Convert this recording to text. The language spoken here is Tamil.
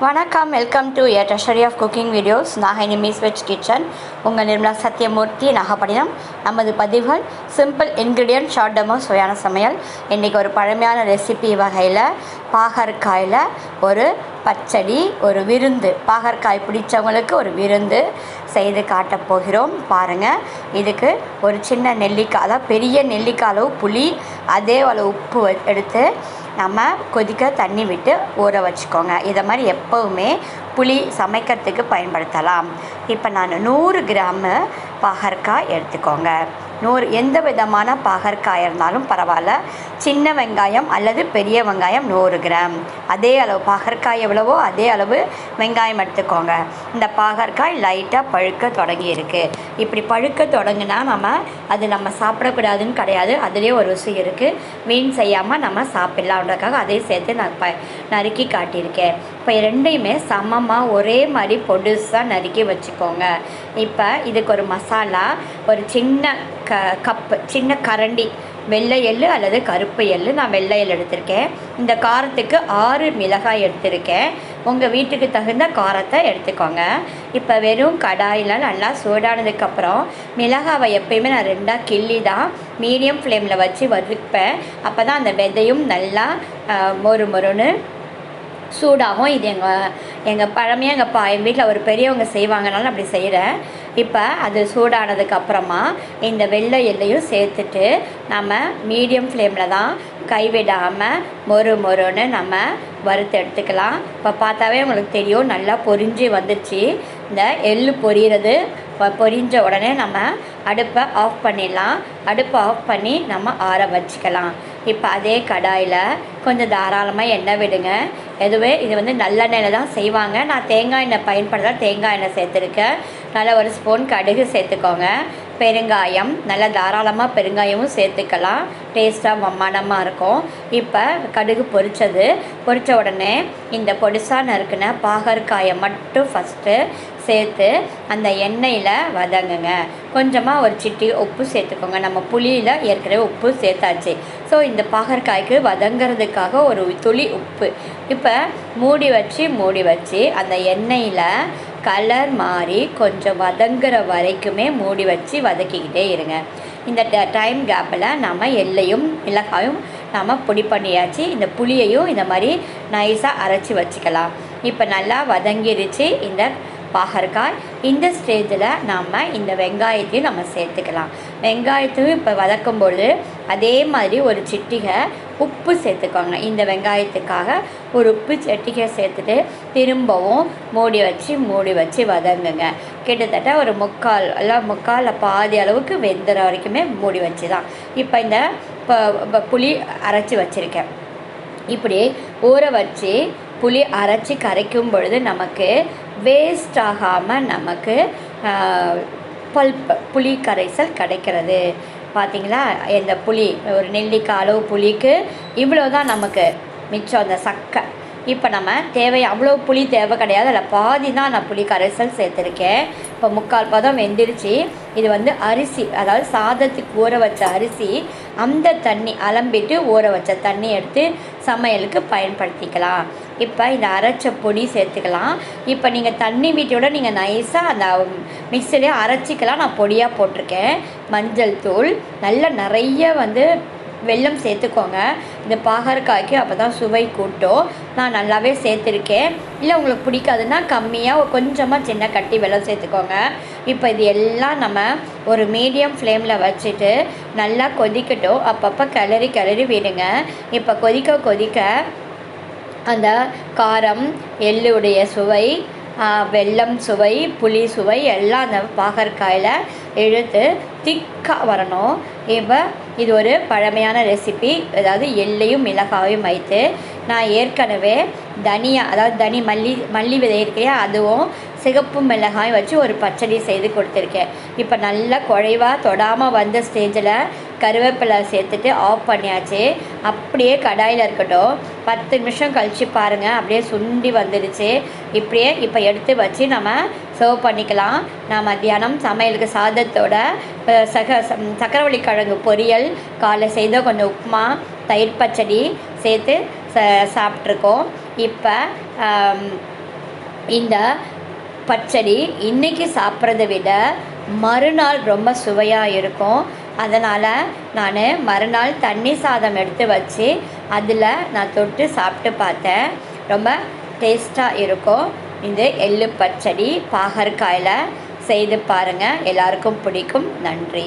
வணக்கம் welcome to a treasury of cooking videos Nagai நிமிஸ் வெஜ் கிச்சன். உங்கள் நிர்மலா சத்யமூர்த்தி நாகப்பட்டினம். நமது பதிவுகள் சிம்பிள் இன்க்ரீடியன்ட் ஷார்ட் டெமோ சுவையான சமையல். இன்றைக்கி ஒரு பழமையான ரெசிபி வகையில் பாகற்காயில் ஒரு பச்சடி ஒரு விருந்து. பாகற்காய் பிடிச்சவங்களுக்கு ஒரு விருந்து செய்து காட்டப் போகிறோம். பாருங்கள் இதுக்கு ஒரு சின்ன நெல்லிக்காய் அதாவது பெரிய நெல்லிக்காய் அளவு புளி அதே அளவு உப்பு வ- எடுத்து நம்ம கொதிக்க தண்ணி விட்டு ஊற வச்சுக்கோங்க. இதை மாதிரி எப்போவுமே புளி சமைக்கிறதுக்கு பயன்படுத்தலாம். இப்போ நான் நூறு கிராமு பாகற்காய் எடுத்துக்கோங்க. நூறு எந்த விதமான பாகற்காய் இருந்தாலும் பரவாயில்ல. சின்ன வெங்காயம் அல்லது பெரிய வெங்காயம் நூறு கிராம். அதே அளவு பாகற்காய் எவ்வளவோ அதே அளவு வெங்காயம் எடுத்துக்கோங்க. இந்த பாகற்காய் லைட்டாக பழுக்க தொடங்கி இருக்குது இப்படி பழுக்க தொடங்கினா நம்ம அது நம்ம சாப்பிடக்கூடாதுன்னு கிடையாது. அதுலேயே ஒரு ருசி இருக்குது வீண் செய்யாமல் நம்ம சாப்பிட்லான்றதுக்காக அதையும் சேர்த்து நான் ப நறுக்கி காட்டியிருக்கேன். இப்போ ரெண்டையுமே சமமாக ஒரே மாதிரி பொடுசாக நறுக்கி வச்சுக்கோங்க. இப்போ இதுக்கு ஒரு மசாலா ஒரு சின்ன க கப்பு சின்ன கரண்டி வெள்ளை எள்ளு அல்லது கருப்பு எள்ளு நான் வெள்ளை எள் எடுத்திருக்கேன். இந்த காரத்துக்கு ஆறு மிளகாய் எடுத்திருக்கேன். உங்கள் வீட்டுக்கு தகுந்த காரத்தை எடுத்துக்கோங்க. இப்போ வெறும் கடாயில் நல்லா சூடானதுக்கப்புறம் மிளகாவை எப்பயுமே நான் ரெண்டாக கிள்ளி தான் மீடியம் ஃப்ளேமில் வச்சு வறுப்பேன். அப்போ தான் அந்த விதையும் நல்லா மொறு மொறுன்னு சூடாகும் இது எங்கள் எங்கள் பழமையாக எங்கள் பா எங்கள் வீட்டில் ஒரு பெரியவங்க செய்வாங்கனாலும் அப்படி செய்கிறேன் இப்போ அது சூடானதுக்கு அப்புறமா இந்த வெள்ளை எல்லையும் சேர்த்துட்டு நம்ம மீடியம் ஃப்ளேமில் தான் கைவிடாமல் மொறு மொறுன்னு நம்ம வறுத்து எடுத்துக்கலாம். இப்போ பார்த்தாவே உங்களுக்கு தெரியும் நல்லா பொரிஞ்சு வந்துச்சு இந்த எள்ளு பொரியிறது பொரிஞ்ச உடனே நம்ம அடுப்பை ஆஃப் பண்ணிடலாம். அடுப்பை ஆஃப் பண்ணி நம்ம ஆற வச்சுக்கலாம். இப்போ அதே கடாயில் கொஞ்சம் தாராளமாக எண்ணெய் விடுங்க. எதுவே இது வந்து நல்லெண்ணெயில் தான் செய்வாங்க. நான் தேங்காய் எண்ணெய் பயன்படுத்த தேங்காய் எண்ணெய் சேர்த்துருக்கேன். நல்லா ஒரு ஸ்பூன் கடுகு சேர்த்துக்கோங்க. பெருங்காயம் நல்லா தாராளமாக பெருங்காயமும் சேர்த்துக்கலாம். டேஸ்ட்டாக மம்மானமாக இருக்கும். இப்போ கடுகு பொரித்தது பொரித்த உடனே இந்த பொடிசா நறுக்குன பாகற்காயை மட்டும் ஃபஸ்ட்டு சேர்த்து அந்த எண்ணெயில் வதங்குங்க. கொஞ்சமாக ஒரு சிட்டி உப்பு சேர்த்துக்கோங்க. நம்ம புளியில் ஏற்கனவே உப்பு சேர்த்தாச்சு. ஸோ இந்த பாகற்காய்க்கு வதங்கிறதுக்காக ஒரு துளி உப்பு. இப்போ மூடி வச்சு மூடி வச்சு அந்த எண்ணெயில் கலர் மாறி கொஞ்சம் வதங்குற வரைக்குமே மூடி வச்சு வதக்கிக்கிட்டே இருங்க. இந்த டைம் கேப்பில் நம்ம எள்ளையும் மிளகாயும் நம்ம பொடி பண்ணியாச்சு. இந்த புளியையும் இந்த மாதிரி நைஸாக அரைச்சி வச்சுக்கலாம். இப்போ நல்லா வதங்கிருச்சு. இந்த பாகற்காய் இந்த ஸ்டேஜில் நாம் இந்த வெங்காயத்தையும் நம்ம சேர்த்துக்கலாம். வெங்காயத்தையும் இப்போ வதக்கும்பொழுது அதே மாதிரி ஒரு சிட்டிகை உப்பு சேர்த்துக்கோங்க. இந்த வெங்காயத்துக்காக ஒரு உப்பு சிட்டிகை சேர்த்துட்டு திரும்பவும் மூடி வச்சு மூடி வச்சு வதங்குங்க. கிட்டத்தட்ட ஒரு முக்கால் எல்லாம் முக்கால் பாதி அளவுக்கு வெந்துற வரைக்குமே மூடி வச்சு தான் இப்போ இந்த புளி அரைச்சி வச்சுருக்கேன். இப்படி ஊற வச்சு புளி அரைச்சி கரைக்கும் பொழுது நமக்கு வேஸ்ட் ஆகாமல் நமக்கு பல்ப் புளி கரைசல் கிடைக்கிறது. பார்த்தீங்களா இந்த புளி ஒரு நெல்லிக்காய் அளவு புளிக்கு இவ்வளோ தான் நமக்கு மிச்சம் அந்த சக்கை. இப்போ நம்ம தேவை அவ்வளோ புளி தேவை கிடையாது. அதில் பாதி தான் நான் புளி கரைசல் சேர்த்துருக்கேன். இப்போ முக்கால் பதம் வெந்துருச்சு. இது வந்து அரிசி அதாவது சாதத்துக்கு ஊற வச்ச அரிசி அந்த தண்ணி அலம்பிட்டு ஊற வச்ச தண்ணி எடுத்து சமையலுக்கு பயன்படுத்திக்கலாம். இப்போ இந்த அரைச்ச பொடி சேர்த்துக்கலாம். இப்போ நீங்கள் தண்ணி வீட்டோட நீங்கள் நைஸாக அந்த மிக்சிலே அரைச்சிக்கலாம். நான் பொடியாக போட்டிருக்கேன். மஞ்சள் தூள் நல்லா நிறைய வந்து வெல்லம் சேர்த்துக்கோங்க. இந்த பாகற்காய்க்கு அப்போ தான் சுவை கூட்டும். நான் நல்லாவே சேர்த்துருக்கேன். இல்லை உங்களுக்கு பிடிக்காதுன்னா கம்மியாக கொஞ்சமாக சின்ன கட்டி வெல்லம் சேர்த்துக்கோங்க. இப்போ இது எல்லாம் நம்ம ஒரு மீடியம் ஃப்ளேமில் வச்சுட்டு நல்லா கொதிக்கட்டும். அப்பப்போ கிளறி கிளறி விடுங்க. இப்போ கொதிக்க கொதிக்க அந்த காரம் எள்ளுடைய சுவை வெல்லம் சுவை புளி சுவை எல்லாம் அந்த பாகற்காயில் இழுத்து திக்காக வரணும். இப்போ இது ஒரு பழமையான ரெசிபி அதாவது எள்ளையும் மிளகாயும் வைத்து நான் ஏற்கனவே தனியா அதாவது தனி மல்லி மல்லி விதை இருக்கையா அதுவும் சிகப்பு மிளகாயும் வச்சு ஒரு பச்சடி செய்து கொடுத்துருக்கேன். இப்போ நல்லா குறைவாக தொடாமல் வந்த ஸ்டேஜில் கருவேப்பிலை சேர்த்துட்டு ஆஃப் பண்ணியாச்சு. அப்படியே கடாயில் இருக்கட்டும். பத்து நிமிஷம் கழித்து பாருங்கள் அப்படியே சுண்டி வந்துடுச்சு. இப்படியே இப்போ எடுத்து வச்சு நம்ம சர்வ் பண்ணிக்கலாம். நான் மத்தியானம் சமையலுக்கு சாதத்தோட சக சக்கரவள்ளி கிழங்கு பொரியல் காலை செய்த கொஞ்சம் உப்புமா தயிர் பச்சடி சேர்த்து ச சாப்பிட்ருக்கோம் இப்போ இந்த பச்சடி இன்றைக்கி சாப்பிட்றத விட மறுநாள் ரொம்ப சுவையாக இருக்கும். அதனால் நான் மறுநாள் தண்ணி சாதம் எடுத்து வச்சு அதில் நான் தொட்டு சாப்பிட்டு பார்த்தேன். ரொம்ப டேஸ்ட்டாக இருக்கும். இந்த எள்ளு பச்சடி பாகற்காயில் செய்து பாருங்கள் எல்லாருக்கும் பிடிக்கும். நன்றி.